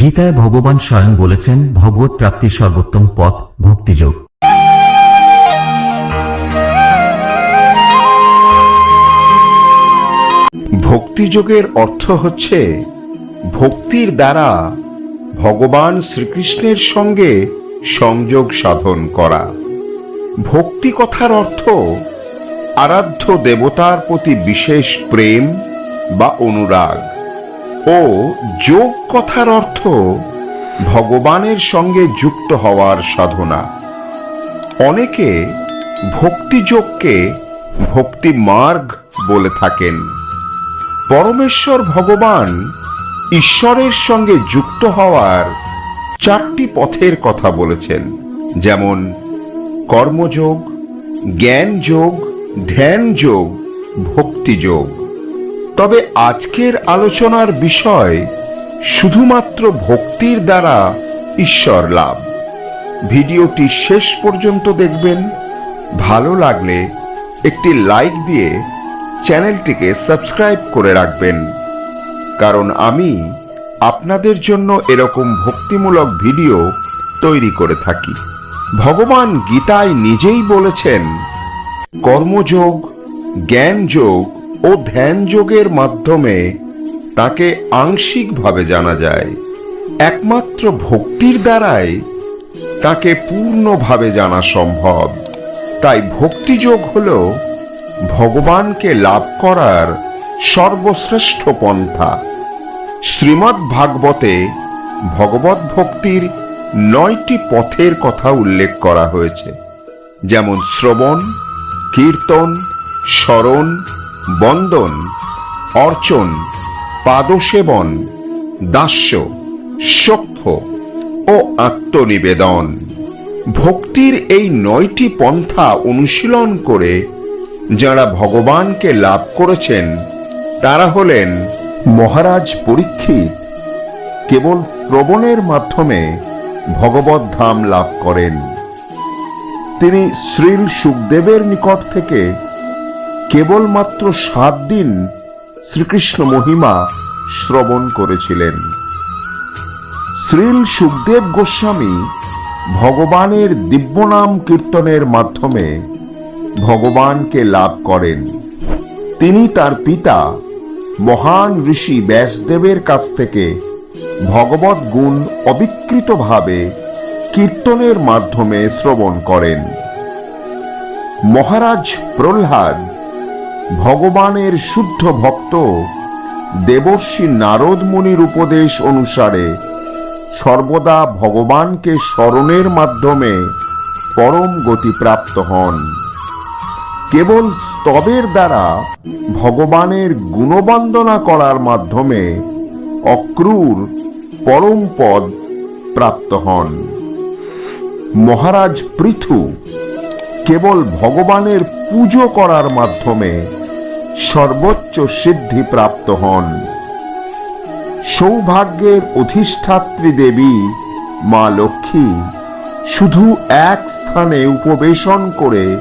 গীতায় ভগবান স্বয়ং বলেছেন ভগবত প্রাপ্তির সর্বোত্তম পথ ভক্তিযোগ। ভক্তিযোগের অর্থ হচ্ছে, ভক্তির দ্বারা ভগবান শ্রীকৃষ্ণের সঙ্গে সংযোগ সাধন করা। ভক্তি কথার অর্থ, আরাধ্য দেবতার প্রতি বিশেষ প্রেম বা অনুরাগ। ও যোগ কথার অর্থ ভগবানের সঙ্গে যুক্ত হওয়ার সাধনা। অনেকে ভক্তিযোগকে ভক্তি মার্গ বলে থাকেন। পরমেশ্বর ভগবান ঈশ্বরের সঙ্গে যুক্ত হওয়ার চারটি পথের কথা বলেছেন। যেমন, কর্মযোগ জ্ঞান যোগ ধ্যান যোগ ভক্তি যোগ তবে আজকের আলোচনার বিষয় শুধুমাত্র ভক্তির দ্বারা ঈশ্বর লাভ। ভিডিওটি শেষ পর্যন্ত দেখবেন। ভালো লাগলে একটি লাইক দিয়ে চ্যানেলটিকে সাবস্ক্রাইব করে রাখবেন। কারণ আমি আপনাদের জন্য এরকম ভক্তিমূলক ভিডিও তৈরি করে থাকি। ভগবান গীতায় নিজেই বলেছেন, কর্মযোগ জ্ঞান যোগ ও ধ্যান যোগের মাধ্যমে তাকে আংশিকভাবে জানা যায়। একমাত্র ভক্তির দ্বারাই তাকে পূর্ণভাবে জানা সম্ভব। তাই ভক্তিযোগ হল ভগবানকে লাভ করার সর্বশ্রেষ্ঠ পন্থা। শ্রীমদ্ ভাগবতে ভগবত ভক্তির নয়টি পথের কথা উল্লেখ করা হয়েছে। যেমন শ্রবণ, কীর্তন, স্মরণ বন্দন, অর্চন, পাদসেবন, দাস্য সভ্য ও আত্মনিবেদন। ভক্তির এই নয়টি পন্থা অনুশীলন করে যারা ভগবানকে লাভ করেছেন, তারা হলেন মহারাজ পরীক্ষিত কেবল প্রবণের মাধ্যমে ভগবত ধাম লাভ করেন। তিনি শ্রীল সুখদেবের নিকট থেকে কেবলমাত্র সাত দিন শ্রীকৃষ্ণ মহিমা শ্রবণ করেছিলেন। শ্রীল সুখদেব গোস্বামী ভগবানের দিব্যনাম কীর্তনের মাধ্যমে ভগবানকে লাভ করেন। তিনি তার পিতা মহান ঋষি ব্যাসদেবের কাছ থেকে ভগবত গুণ অবিকৃতভাবে কীর্তনের মাধ্যমে শ্রবণ করেন। মহারাজ প্রহ্লাদ ভগবানের শুদ্ধ ভক্ত দেবর্ষি নারদ মুনির উপদেশ অনুসারে সর্বদা ভগবানকে স্মরণের মাধ্যমে পরম গতি প্রাপ্ত হন। কেবল স্তবের দ্বারা ভগবানের গুণবন্দনা করার মাধ্যমে অক্রূর পরম পদ প্রাপ্ত হন। মহারাজ পৃথু কেবল ভগবানের পুজো করার মাধ্যমে সর্বোচ্চ সিদ্ধি প্রাপ্ত হন। সৌভাগ্যের অধিষ্ঠাত্রী দেবী মা লক্ষ্মী শুধু এক স্থানে উপবেশন করে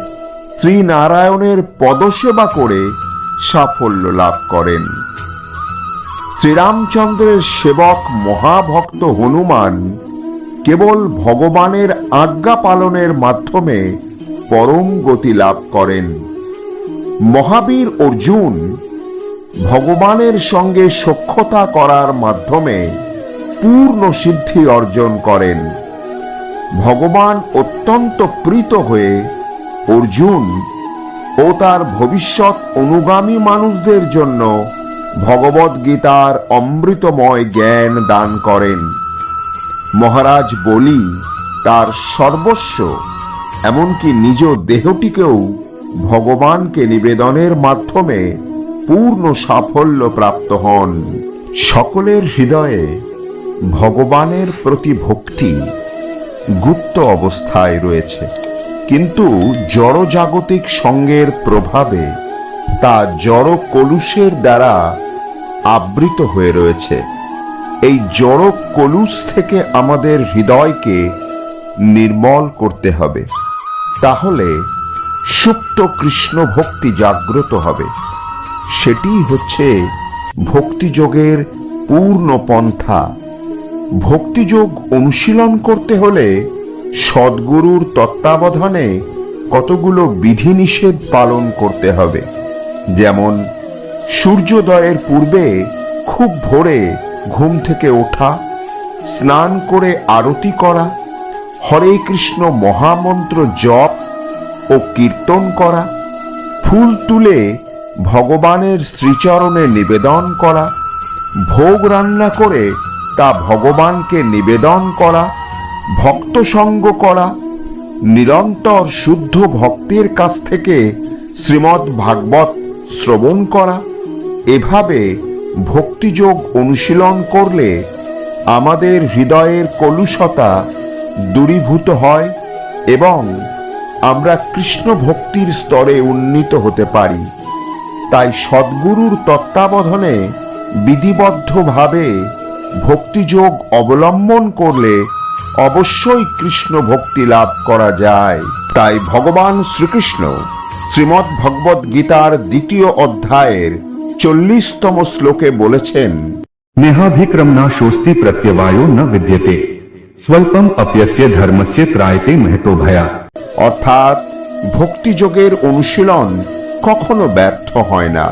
শ্রীনারায়ণের পদসেবা করে সাফল্য লাভ করেন। শ্রীরামচন্দ্রের সেবক মহাভক্ত হনুমান কেবল ভগবানের আজ্ঞা পালনের মাধ্যমে পরম গতি লাভ করেন। মহাবীর অর্জুন ভগবানের সঙ্গে সখ্যতা করার মাধ্যমে পূর্ণ সিদ্ধি অর্জন করেন। ভগবান অত্যন্ত প্রীত হয়ে অর্জুন ও তার ভবিষ্যৎ অনুগামী মানুষদের জন্য ভগবদ গীতার অমৃতময় জ্ঞান দান করেন। মহারাজ বলি, তার সর্বস্ব, এমনকি নিজ দেহটিকেও ভগবানকে নিবেদনের মাধ্যমে পূর্ণ সাফল্য প্রাপ্ত হন। সকলের হৃদয়ে ভগবানের প্রতি ভক্তি গুপ্ত অবস্থায় রয়েছে। কিন্তু জড়জাগতিক সঙ্গের প্রভাবে তা জড় কলুষের দ্বারা আবৃত হয়ে রয়েছে। এই জড় কলুষ থেকে আমাদের হৃদয়কে নির্মল করতে হবে। তাহলে সুপ্ত কৃষ্ণ ভক্তি জাগ্রত হবে। সেটি হচ্ছে ভক্তিযোগের পূর্ণ পন্থা। ভক্তিযোগ অনুশীলন করতে হলে সদ্গুরুর তত্ত্বাবধানে কতগুলো বিধিনিষেধ পালন করতে হবে। যেমন, সূর্যোদয়ের পূর্বে খুব ভোরে ঘুম থেকে ওঠা, স্নান করে আরতি করা, হরে কৃষ্ণ মহামন্ত্র জপ ও কীর্তন করা, ফুল তুলে ভগবানের শ্রীচরণে নিবেদন করা, ভোগ রান্না করে তা ভগবানকে নিবেদন করা, ভক্ত সঙ্গ করা, নিরন্তর শুদ্ধ ভক্তের কাছ থেকে শ্রীমদ্ ভাগবত শ্রবণ করা, এভাবে ভক্তিযোগ অনুশীলন করলে আমাদের হৃদয়ের কলুষতা দূরীভূত হয় এবং আমরা কৃষ্ণ ভক্তির স্তরে উন্নীত হতে পারি। তাই সদ্গুরুর তত্ত্বাবধানে বিধিবদ্ধভাবে ভক্তিযোগ অবলম্বন করলে অবশ্যই কৃষ্ণ ভক্তি লাভ করা যায়। তাই ভগবান শ্রীকৃষ্ণ শ্রীমদ্ ভগবদ গীতার দ্বিতীয় অধ্যায়ের চল্লিশতম শ্লোকে বলেছেন নেহাভিক্রম না স্বস্তি প্রত্যবায় না বিদ্যতে। স্বল্পম অপ্যস্য ধর্মস্য ত্রায়তে মেহতো ভয়া অর্থাৎ, ভক্তিযোগের অনুশীলন কখনো ব্যর্থ হয় না,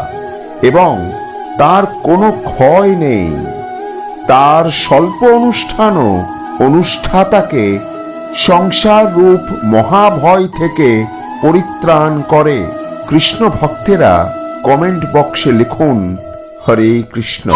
এবং তার কোনো ক্ষয় নেই। তার স্বল্প অনুষ্ঠানও অনুষ্ঠাতাকে সংসার রূপ মহাভয় থেকে পরিত্রাণ করে। কৃষ্ণ ভক্তেরা কমেন্ট বক্সে লিখুন, হরে কৃষ্ণ।